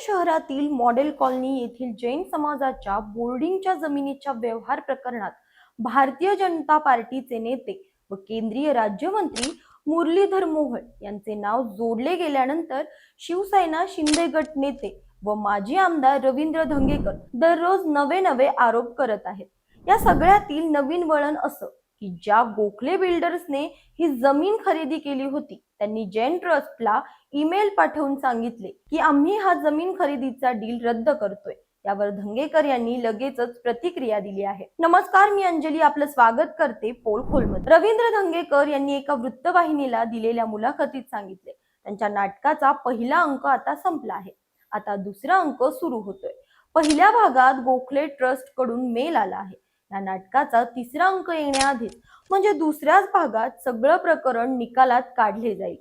शहरातील model colony येथील जैन समाजाच्या बोर्डिंगच्या जमिनीच्या व्यवहार प्रकरणात भारतीय जनता पार्टीचे नेते व केंद्रीय राज्यमंत्री मुरलीधर मोहोळ यांचे नाव जोडले गेल्यानंतर शिवसेना शिंदे गट नेते व माजी आमदार रवींद्र धंगेकर दररोज नवे नवे आरोप करत आहेत. या सगळ्यातील नवीन वळण असं की ज्या गोखले बिल्डर्सने ही जमीन खरेदी केली होती त्यांनी जैन ट्रस्टला ईमेल पाठवून सांगितले की आम्ही हा जमीन खरेदीचा डील रद्द करतोय. यावर धंगेकर यांनी लगेचच प्रतिक्रिया दिली आहे. नमस्कार मी अंजली. आपलं स्वागत करते पोलखोलमध्ये रवींद्र धंगेकर यांनी एका वृत्तवाहिनीला दिलेल्या मुलाखतीत सांगितले. त्यांच्या नाटकाचा पहिला अंक आता संपला आहे. आता दुसरा अंक सुरू होतोय. पहिल्या भागात गोखले ट्रस्टकडून मेल आला आहे. या नाटकाचा तिसरा अंक येण्याआधीच म्हणजे दुसऱ्याच भागात सगळं प्रकरण निकालात काढले जाईल.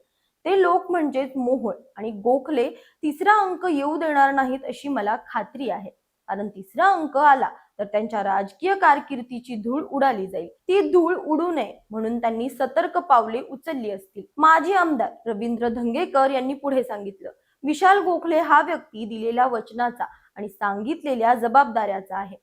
ते लोक म्हणजेच मोहोळ आणि गोखले तिसरा अंक येऊ देणार नाहीत अशी मला खात्री आहे. कारण तिसरा अंक आला तर त्यांच्या राजकीय कारकिर्दीची धूळ उडाली जाईल. ती धूळ उडू नये म्हणून त्यांनी सतर्क पावले उचलली असतील. माजी आमदार रवींद्र धंगेकर यांनी पुढे सांगितलं विशाल गोखले हा व्यक्ती दिलेल्या वचनाचा आणि सांगितलेल्या जबाबदाऱ्याचा आहे.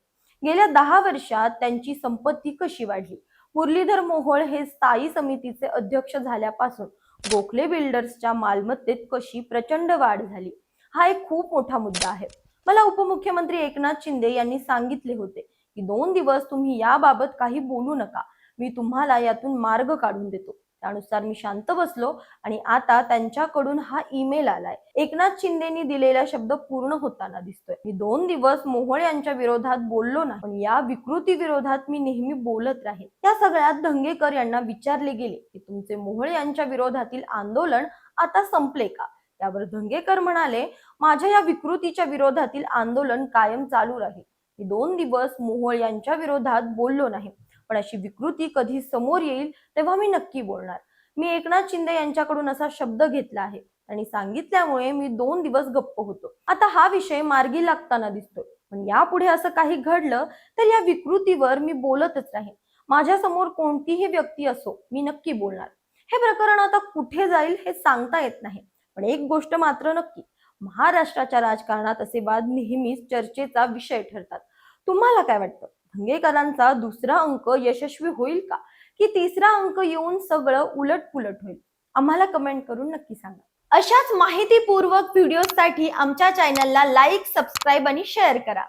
गेल्या दहा वर्षात त्यांची संपत्ती कशी वाढली? मुरलीधर मोहोळ हे स्थायी समितीचे अध्यक्ष झाल्यापासून गोखले बिल्डर्सच्या मालमत्तेत कशी प्रचंड वाढ झाली? हा एक खूप मोठा मुद्दा आहे. मला उपमुख्यमंत्री एकनाथ शिंदे यांनी सांगितले होते की दोन दिवस तुम्ही याबाबत काही बोलू नका. मी तुम्हाला यातून मार्ग काढून देतो. त्यानुसार मी शांत बसलो आणि आता त्यांच्याकडून हा ईमेल आलाय. एकनाथ शिंदेनी दिलेला शब्द पूर्ण होताना दिसतोय. मी दोन दिवस मोहोळ यांच्या विरोधात बोललो नाही पण या विकृती विरोधात मी नेहमी बोलत राहील या सगळ्यात धंगेकर यांना विचारले गेले की तुमचे मोहोळ यांच्या विरोधातील आंदोलन आता संपले का? त्यावर धंगेकर म्हणाले माझ्या या विकृतीच्या विरोधातील आंदोलन कायम चालू राहील. मी दोन दिवस मोहोळ यांच्या विरोधात बोललो नाही. पण अशी विकृती कधी समोर येईल तेव्हा मी नक्की बोलणार. मी एकनाथ शिंदे यांच्याकडून असा शब्द घेतला आहे. आणि सांगितल्यामुळे मी दोन दिवस गप्प होतो. आता हा विषय मार्गी लागताना दिसतोय. पण यापुढे असं काही घडलं तर या विकृतीवर मी बोलतच राहीन. माझ्यासमोर कोणतीही व्यक्ती असो मी नक्की बोलणार. हे प्रकरण आता कुठे जाईल हे सांगता येत नाही. पण एक गोष्ट मात्र नक्की. महाराष्ट्राच्या राजकारणात असे वाद नेहमीच चर्चेचा विषय ठरतात. तुम्हाला काय वाटतं? भंगेकरांचा दुसरा अंक यशस्वी होईल का? की तिसरा अंक येऊन सगळं उलट पुलट होईल? आम्हाला कमेंट करून नक्की सांगा. अशाच माहितीपूर्वक व्हिडिओसाठी आमच्या चॅनलला लाईक सबस्क्राईब आणि शेअर करा.